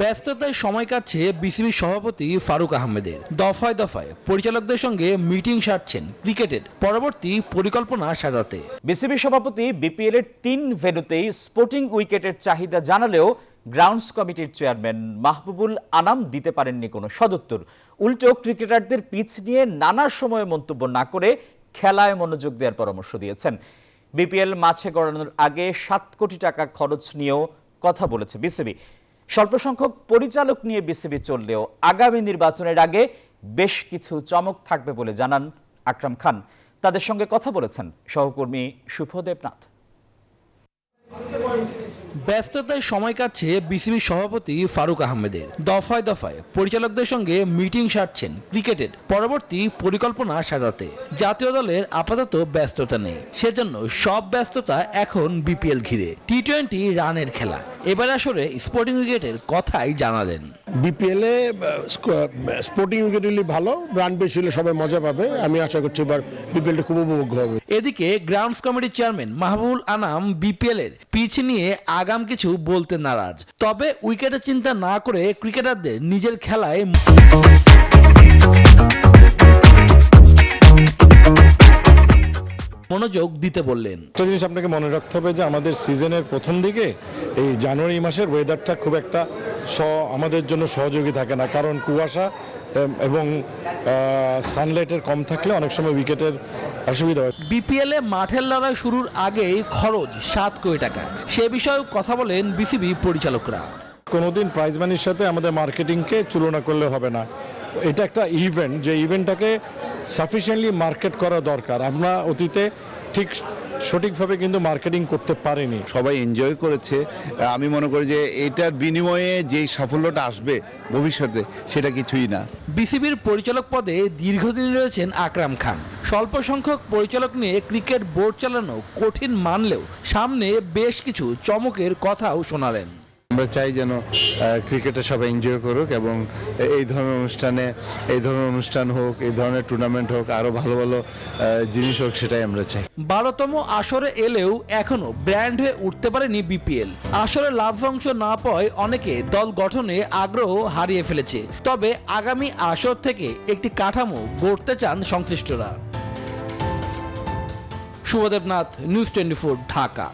ব্যস্ততায় সময় কাটছে বিসিবির সভাপতি ফারুক আহমেদের। দফায় দফায় পরিচালকদের সঙ্গে মিটিং সারছেন ক্রিকেটের পরবর্তী পরিকল্পনা সাজাতে। বিসিবি সভাপতি বিপিএল এর তিন ভেন্যুতেই স্পোর্টিং উইকেটের চাহিদা জানালেও গ্রাউন্ডস কমিটির চেয়ারম্যান মাহবুবুল আনাম দিতে পারেননি কোনো সদুত্তর। উল্টো ক্রিকেটারদের পিচ নিয়ে নানা সময়ে মন্তব্য না করে খেলায় মনোযোগ দেওয়ার পরামর্শ দিয়েছেন। বিপিএল মাছে গড়ানোর আগে সাত কোটি টাকা খরচ নিয়েও কথা বলেছে বিসিবি। স্বল্প সংখ্যক পরিচালক নিয়ে বিসিবি চললেও আগামী নির্বাচনের আগে বেশ কিছু চমক থাকবে বলে জানান আকরাম খান। তাদের সঙ্গে কথা বলেছেন সহকর্মী শুভদেবনাথ ব্যস্ততায় সময় কাটছে বিসিবির সভাপতি ফারুক আহমেদের। দফায় দফায় পরিচালকদের সঙ্গে মিটিং সারছেন ক্রিকেটের পরবর্তী পরিকল্পনা সাজাতে। জাতীয় দলের আপাতত ব্যস্ততা নেই, সেজন্য সব ব্যস্ততা এখন বিপিএল ঘিরে। টি টোয়েন্টি রানের খেলা। এবার আসলে স্পোর্টিং উইকেটের কথাই জানালেন। বিপিএলে স্পোর্টিং উইকেট হলে ভালো রান বেশি হলে সবাই মজা পাবে আমি আশা করছি এবার বিপিএলটা খুব উপভোগ্য হবে। এদিকে গ্রাউন্ডস কমিটির চেয়ারম্যান মাহবুবুল আনাম বিপিএল এর পিচ নিয়ে আগাম কিছু বলতে নারাজ। তবে উইকেটের চিন্তা না করে ক্রিকেটারদের নিজের খেলায় মনোযোগ দিতে বললেন। একটা জিনিস আপনাকে মনে রাখতে হবে যে আমাদের সিজনের প্রথম দিকে এই জানুয়ারি মাসের ওয়েদারটা খুব একটা স আমাদের জন্য সহযোগী থাকে না। কারণ কুয়াশা এবং সানলাইটের কম থাকলে অনেক সময় উইকেটের অসুবিধা হয়। বিপিএল এ মাঠের লড়াই শুরুর আগেই খরচ সাত কোটি টাকা। সে বিষয়েও কথা বলেন বিসিবি পরিচালকরা। কোনোদিন প্রাইজ মানির সাথে আমাদের মার্কেটিংকে তুলনা করলে হবে না। এটা একটা ইভেন্ট যে ইভেন্টটাকে সাফিসিয়েন্টলি মার্কেট করা দরকার। আমরা অতীতে ঠিক সঠিকভাবে কিন্তু মার্কেটিং করতে পারিনি। সবাই এনজয় করেছে। আমি মনে করি যে এটার বিনিময়ে যেই সাফল্যটা আসবে ভবিষ্যতে সেটা কিছুই না। বিসিবির পরিচালক পদে দীর্ঘদিন রয়েছেন আকরাম খান। স্বল্প সংখ্যক পরিচালক নিয়ে ক্রিকেট বোর্ড চালানো কঠিন মানলেও সামনে বেশ কিছু চমকের কথাও শোনালেন। আমরা চাই যেন ক্রিকেটে সবাই এনজয় করুক এবং এই ধরনের অনুষ্ঠানে, এই ধরনের অনুষ্ঠান হোক, এই ধরনের টুর্নামেন্ট হোক আরও ভালো ভালো জিনিস হোক, সেটাই আমরা চাই। বারোতম আসরে এলেও এখনও ব্র্যান্ড হয়ে উঠতে পারেনি বিপিএল। আসরে লাভ্যাংশ না পাওয়ায় অনেকে দল গঠনে আগ্রহ হারিয়ে ফেলেছে। তবে আগামী আসর থেকে একটি কাঠামো গড়তে চান সংশ্লিষ্টরা। Shubhadebnath news twenty Dhaka.